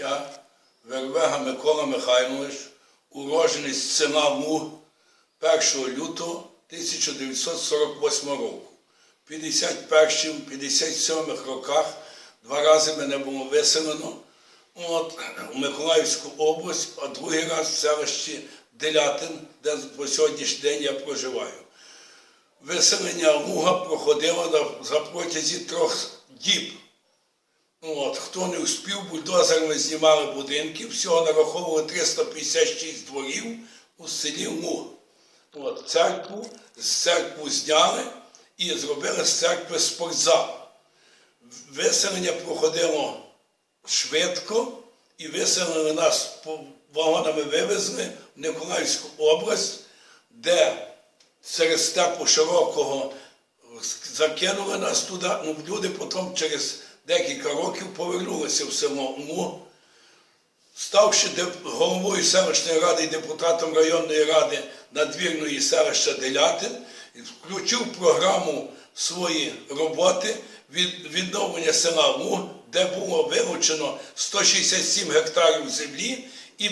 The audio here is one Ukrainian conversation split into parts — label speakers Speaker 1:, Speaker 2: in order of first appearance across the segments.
Speaker 1: Я, Вервега Микола Михайлович, уродженець села Муг 1 лютого 1948 року. В 51-57 роках два рази мене було виселено от, у Миколаївську область, а другий раз в селищі Делятин, де по сьогоднішній день я проживаю. Виселення Луга проходило за протязі трьох діб. От, хто не успів, бульдозерами знімали будинки, всього нараховували 356 дворів у селі Муг. От, церкву, з церкву зняли і зробили з церкви спортзал. Виселення проходило швидко і виселили нас по вагонами вивезли в Миколаївську область, де серед степу широкого закинули нас туди. Ну, люди потім через декілька років повернулися в село Му, ставши головою селищної ради і депутатом районної ради надвірної селища Делятин, включив програму свої роботи від відновлення села Му, де було вилучено 167 гектарів землі і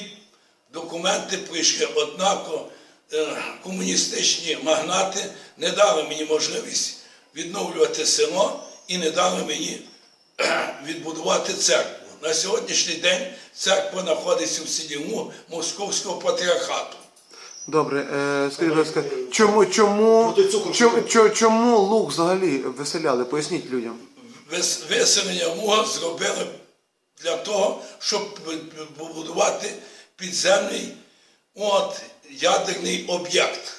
Speaker 1: документи прийшли. Однако е, комуністичні магнати не дали мені можливість відновлювати село і не дали мені відбудувати церкву. На сьогоднішній день церква знаходиться в селі Му Московського патріархату.
Speaker 2: Добре, е, скажіть, будь ласка, чому, чому,
Speaker 3: Ну,
Speaker 2: чому, чому, чому лук взагалі виселяли? Поясніть людям.
Speaker 1: Вис- Виселення Муга зробили для того, щоб побудувати підземний от, ядерний об'єкт,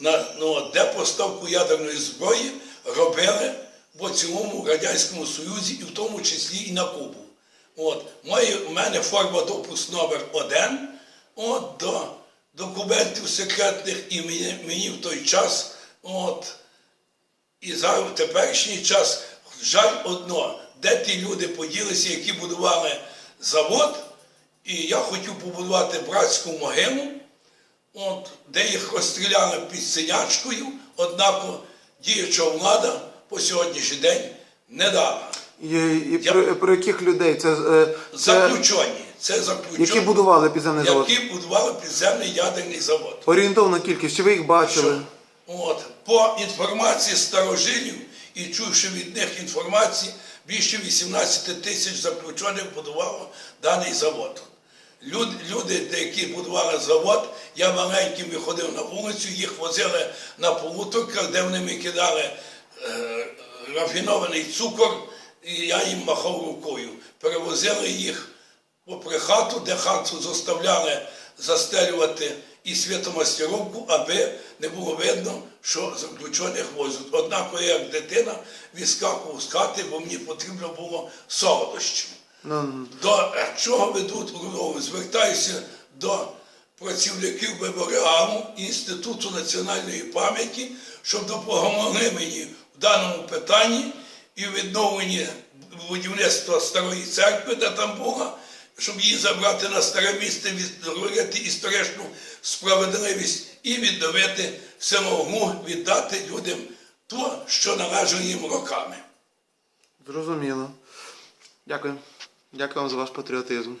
Speaker 1: на, ну, от, де поставку ядерної зброї робили в цілому Радянському Союзі і в тому числі і на Кубу. От, має, у мене форма допуск номер один. От, до документів секретних, і мені, мені в той час от, і зараз в теперішній час жаль одно, де ті люди поділися, які будували завод, і я хотів побудувати братську могилу, от, де їх розстріляли під синячкою, однак діюча влада по сьогоднішній день не дала.
Speaker 2: І, і
Speaker 1: Я-
Speaker 2: про, про яких людей? Це, е, це
Speaker 1: Заключені. Це заключені,
Speaker 2: які будували підземний завод?
Speaker 1: які будували підземний ядерний завод.
Speaker 2: Орієнтовна кількість, чи ви їх бачили?
Speaker 1: От, по інформації старожилів і чувши від них інформації, більше 18 тисяч заключених будувало даний завод. Люд, люди, які будували завод, я маленьким виходив на вулицю, їх возили на полуторках, де вони мені кидали е, рафінований цукор, і я їм махав рукою. Перевозили їх попри хату, де хату заставляли застелювати і світомастеровку, аби не було видно, що заключених возять. Однак я як дитина відскакував з хати, бо мені потрібно було солодощів.
Speaker 2: Ну,
Speaker 1: До чого ведуть розмови? Звертаюся до працівників ББРАМу Інституту національної пам'яті, щоб допомогли мені даному питанні і в відновленні будівництва старої церкви, де там була, щоб її забрати на старе місце, відновити історичну справедливість і відновити село Гу, віддати людям то, що належало їм роками.
Speaker 2: зрозуміло. Дякую. Дякую вам за ваш патріотизм.